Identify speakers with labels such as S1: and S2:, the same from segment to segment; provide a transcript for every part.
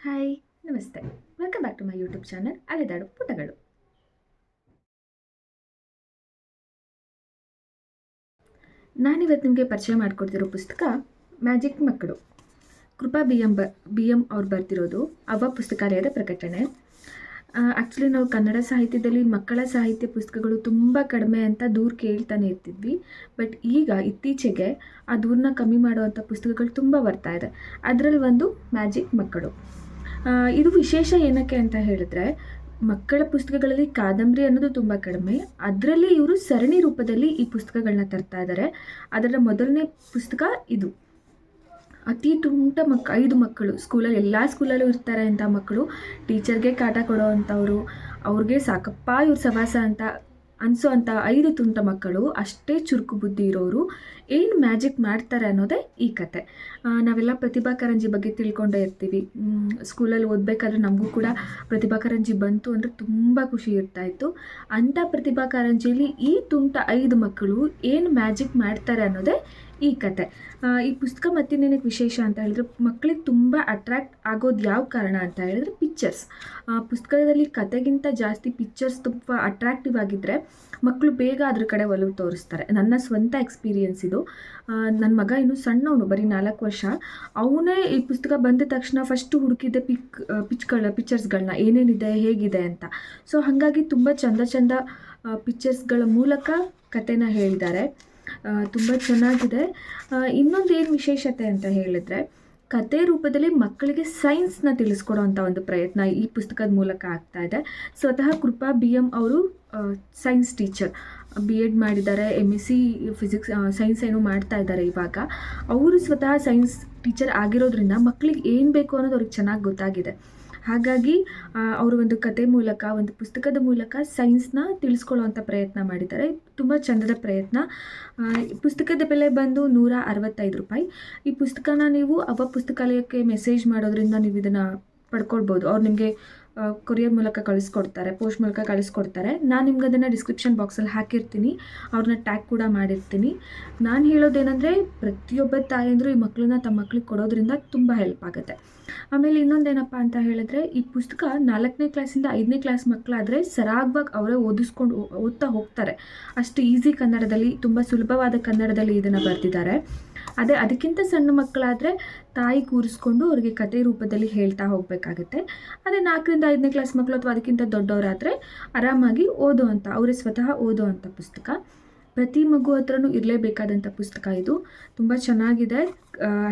S1: Hi, ನಮಸ್ತೆ. Welcome back to my YouTube channel ಅಲೆದಾಡು ಪುಟಗಳು. ನಾನಿವತ್ತು ನಿಮಗೆ ಪರಿಚಯ ಮಾಡಿಕೊಡ್ತಿರೋ ಪುಸ್ತಕ ಮ್ಯಾಜಿಕ್ ಮಕ್ಕಳು. ಕೃಪಾ ಬಿ ಎಂ ಬ, ಬಿ ಎಂ ಅವ್ರು ಬರ್ತಿರೋದು ಅವ ಪುಸ್ತಕಾಲಯದ ಪ್ರಕಟಣೆ. ಆ್ಯಕ್ಚುಲಿ ನಾವು ಕನ್ನಡ ಸಾಹಿತ್ಯದಲ್ಲಿ ಮಕ್ಕಳ ಸಾಹಿತ್ಯ ಪುಸ್ತಕಗಳು ತುಂಬ ಕಡಿಮೆ ಅಂತ ದೂರು ಕೇಳ್ತಾನೆ ಇರ್ತಿದ್ವಿ. ಬಟ್ ಈಗ ಇತ್ತೀಚೆಗೆ ಆ ದೂರನ್ನ ಕಮ್ಮಿ ಮಾಡುವಂಥ ಪುಸ್ತಕಗಳು ತುಂಬ ಬರ್ತಾ ಇದೆ. ಅದರಲ್ಲಿ ಒಂದು ಮ್ಯಾಜಿಕ್ ಮಕ್ಕಳು. ಇದು ವಿಶೇಷ ಏನಕ್ಕೆ ಅಂತ ಹೇಳಿದ್ರೆ, ಮಕ್ಕಳ ಪುಸ್ತಕಗಳಲ್ಲಿ ಕಾದಂಬರಿ ಅನ್ನೋದು ತುಂಬ ಕಡಿಮೆ. ಅದರಲ್ಲಿ ಇವರು ಸರಣಿ ರೂಪದಲ್ಲಿ ಈ ಪುಸ್ತಕಗಳನ್ನ ತರ್ತಾ ಇದ್ದಾರೆ ಅದರ ಮೊದಲನೇ ಪುಸ್ತಕ ಇದು. ಅತಿ ತುಂಟ ಮಕ್, ಐದು ಮಕ್ಕಳು. ಸ್ಕೂಲಲ್ಲಿ ಎಲ್ಲ ಸ್ಕೂಲಲ್ಲೂ ಇರ್ತಾರೆ ಅಂತ ಮಕ್ಕಳು. ಟೀಚರ್ಗೆ ಕಾಟ ಕೊಡೋ ಅಂಥವ್ರು ಅವ್ರಿಗೆ ಸಾಕಪ್ಪ ಇವ್ರ ಸವಾಸ ಅಂತ ಅನಿಸೋ ಅಂಥ ಐದು ತುಂಟ ಮಕ್ಕಳು, ಅಷ್ಟೇ ಚುರುಕು ಬುದ್ಧಿ ಇರೋರು. ಏನು ಮ್ಯಾಜಿಕ್ ಮಾಡ್ತಾರೆ ಅನ್ನೋದೇ ಈ ಕತೆ. ನಾವೆಲ್ಲ ಪ್ರತಿಭಾ ಕಾರಂಜಿ ಬಗ್ಗೆ ತಿಳ್ಕೊಂಡೇ ಇರ್ತೀವಿ. ಸ್ಕೂಲಲ್ಲಿ ಓದಬೇಕಾದ್ರೆ ನಮಗೂ ಕೂಡ ಪ್ರತಿಭಾ ಕಾರಂಜಿ ಬಂತು ಅಂದರೆ ತುಂಬ ಖುಷಿ ಇರ್ತಾ ಇತ್ತು. ಅಂಥ ಪ್ರತಿಭಾ ಕಾರಂಜಿಯಲ್ಲಿ ಈ ತುಂಟ ಐದು ಮಕ್ಕಳು ಏನು ಮ್ಯಾಜಿಕ್ ಮಾಡ್ತಾರೆ ಅನ್ನೋದೇ ಈ ಕತೆ. ಈ ಪುಸ್ತಕ ಮತ್ತಿನ್ನೇನಕ್ಕೆ ವಿಶೇಷ ಅಂತ ಹೇಳಿದ್ರೆ ಮಕ್ಕಳಿಗೆ ತುಂಬ ಅಟ್ರ್ಯಾಕ್ಟ್ ಆಗೋದು ಯಾವ ಕಾರಣ ಅಂತ ಹೇಳಿದ್ರೆ ಪಿಕ್ಚರ್ಸ್ ಪುಸ್ತಕದಲ್ಲಿ ಕತೆಗಿಂತ ಜಾಸ್ತಿ ಪಿಕ್ಚರ್ಸ್ ತುಂಬ ಅಟ್ರಾಕ್ಟಿವ್ ಆಗಿದ್ದರೆ ಮಕ್ಕಳು ಬೇಗ ಅದ್ರ ಕಡೆ ಒಲವು ತೋರಿಸ್ತಾರೆ. ನನ್ನ ಸ್ವಂತ ಎಕ್ಸ್ಪೀರಿಯನ್ಸ್ ಇದು. ನನ್ನ ಮಗ ಇನ್ನು ಸಣ್ಣವನು, ಬರೀ ನಾಲ್ಕು ವರ್ಷ. ಅವನೇ ಈ ಪುಸ್ತಕ ಬಂದ ತಕ್ಷಣ ಫಸ್ಟು ಹುಡುಕಿದ್ದೆ ಪಿಕ್ ಪಿಚ್ಗಳ ಪಿಕ್ಚರ್ಸ್ಗಳನ್ನ ಏನೇನಿದೆ, ಹೇಗಿದೆ ಅಂತ. ಸೊ ಹಾಗಾಗಿ ತುಂಬ ಚಂದ ಚಂದ ಪಿಕ್ಚರ್ಸ್ಗಳ ಮೂಲಕ ಕತೆನ ಹೇಳಿದ್ದಾರೆ. ತುಂಬ ಚೆನ್ನಾಗಿದೆ. ಇನ್ನೊಂದು ಏನು ವಿಶೇಷತೆ ಅಂತ ಹೇಳಿದ್ರೆ ಕತೆ ರೂಪದಲ್ಲಿ ಮಕ್ಕಳಿಗೆ ಸೈನ್ಸ್ನ ತಿಳಿಸ್ಕೊಡೋವಂಥ ಒಂದು ಪ್ರಯತ್ನ ಈ ಪುಸ್ತಕದ ಮೂಲಕ ಆಗ್ತಾ ಇದೆ. ಸ್ವತಃ ಕೃಪಾ ಬಿ ಎಂ ಅವರು ಸೈನ್ಸ್ ಟೀಚರ್ ಬಿ ಎಡ್ ಮಾಡಿದ್ದಾರೆ M S C physics science ಏನೋ ಮಾಡ್ತಾ ಇದ್ದಾರೆ ಇವಾಗ. ಅವರು ಸ್ವತಃ ಸೈನ್ಸ್ ಟೀಚರ್ ಆಗಿರೋದ್ರಿಂದ ಮಕ್ಕಳಿಗೆ ಏನು ಬೇಕು ಅನ್ನೋದು ಅವ್ರಿಗೆ ಚೆನ್ನಾಗಿ ಗೊತ್ತಾಗಿದೆ. ಹಾಗಾಗಿ ಅವರು ಒಂದು ಕತೆ ಮೂಲಕ, ಒಂದು ಪುಸ್ತಕದ ಮೂಲಕ ಸೈನ್ಸ್ನ ತಿಳಿಸ್ಕೊಳ್ಳೋವಂಥ ಪ್ರಯತ್ನ ಮಾಡಿದ್ದಾರೆ. ತುಂಬ ಚಂದದ ಪ್ರಯತ್ನ. ಪುಸ್ತಕದ ಬೆಲೆ ಬಂದು ನೂರ ಅರವತ್ತೈದು ರೂಪಾಯಿ. ಈ ಪುಸ್ತಕನ ನೀವು ಅವ ಪುಸ್ತಕಾಲಯಕ್ಕೆ ಮೆಸೇಜ್ ಮಾಡೋದ್ರಿಂದ ನೀವು ಇದನ್ನು ಪಡ್ಕೊಳ್ಬೋದು. ಅವ್ರು ನಿಮಗೆ ಕೊರಿಯರ್ ಮೂಲಕ ಕಳಿಸ್ಕೊಡ್ತಾರೆ, ಪೋಸ್ಟ್ ಮೂಲಕ ಕಳಿಸ್ಕೊಡ್ತಾರೆ. ನಾನು ನಿಮ್ಗೆ ಅದನ್ನು ಡಿಸ್ಕ್ರಿಪ್ಷನ್ ಬಾಕ್ಸಲ್ಲಿ ಹಾಕಿರ್ತೀನಿ. ಅವ್ರನ್ನ ಟ್ಯಾಗ್ ಕೂಡ ಮಾಡಿರ್ತೀನಿ. ನಾನು ಹೇಳೋದೇನೆಂದರೆ, ಪ್ರತಿಯೊಬ್ಬ ತಾಯಿಯಂದರೂ ಈ ಮಕ್ಕಳನ್ನ ತಮ್ಮ ಮಕ್ಳಿಗೆ ಕೊಡೋದ್ರಿಂದ ತುಂಬ ಹೆಲ್ಪ್ ಆಗುತ್ತೆ. ಆಮೇಲೆ ಇನ್ನೊಂದೇನಪ್ಪ ಅಂತ ಹೇಳಿದ್ರೆ, ಈ ಪುಸ್ತಕ ನಾಲ್ಕನೇ ಕ್ಲಾಸಿಂದ ಐದನೇ ಕ್ಲಾಸ್ ಮಕ್ಕಳಾದರೆ ಸರಾಗವಾಗಿ ಅವರೇ ಓದಿಸ್ಕೊಂಡು ಓದ್ತಾ ಹೋಗ್ತಾರೆ. ಅಷ್ಟು ಈಸಿ ಕನ್ನಡದಲ್ಲಿ, ತುಂಬ ಸುಲಭವಾದ ಕನ್ನಡದಲ್ಲಿ ಇದನ್ನು ಬರೆದಿದ್ದಾರೆ. ಅದೇ ಅದಕ್ಕಿಂತ ಸಣ್ಣ ಮಕ್ಕಳಾದರೆ ತಾಯಿ ಕೂರಿಸ್ಕೊಂಡು ಅವರಿಗೆ ಕತೆ ರೂಪದಲ್ಲಿ ಹೇಳ್ತಾ ಹೋಗಬೇಕಾಗತ್ತೆ. ಅದೇ ನಾಲ್ಕರಿಂದ ಐದನೇ ಕ್ಲಾಸ್ ಮಕ್ಕಳು ಅಥವಾ ಅದಕ್ಕಿಂತ ದೊಡ್ಡವರಾದರೆ ಆರಾಮಾಗಿ ಅಂತ, ಅವರೇ ಸ್ವತಃ ಓದುವಂಥ ಪುಸ್ತಕ. ಪ್ರತಿ ಮಗು ಹತ್ರನೂ ಇರಲೇಬೇಕಾದಂಥ ಪುಸ್ತಕ ಇದು. ತುಂಬ ಚೆನ್ನಾಗಿದೆ.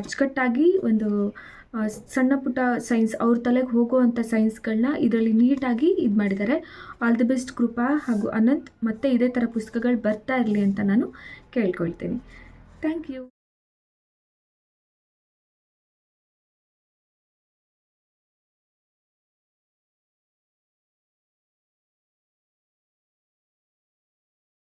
S1: ಅಚ್ಚುಕಟ್ಟಾಗಿ ಒಂದು ಸಣ್ಣ ಪುಟ್ಟ ಸೈನ್ಸ್ ಅವ್ರ ತಲೆಗೆ ಹೋಗುವಂಥ ಸೈನ್ಸ್ಗಳನ್ನ ಇದರಲ್ಲಿ ನೀಟಾಗಿ ಇದು ಮಾಡಿದ್ದಾರೆ. ಆಲ್ ದಿ ಬೆಸ್ಟ್ ಕೃಪಾ ಹಾಗೂ ಅನಂತ್. ಮತ್ತೆ ಇದೇ ಥರ ಪುಸ್ತಕಗಳು ಬರ್ತಾ ಇರಲಿ ಅಂತ ನಾನು ಕೇಳ್ಕೊಳ್ತೀನಿ. Thank you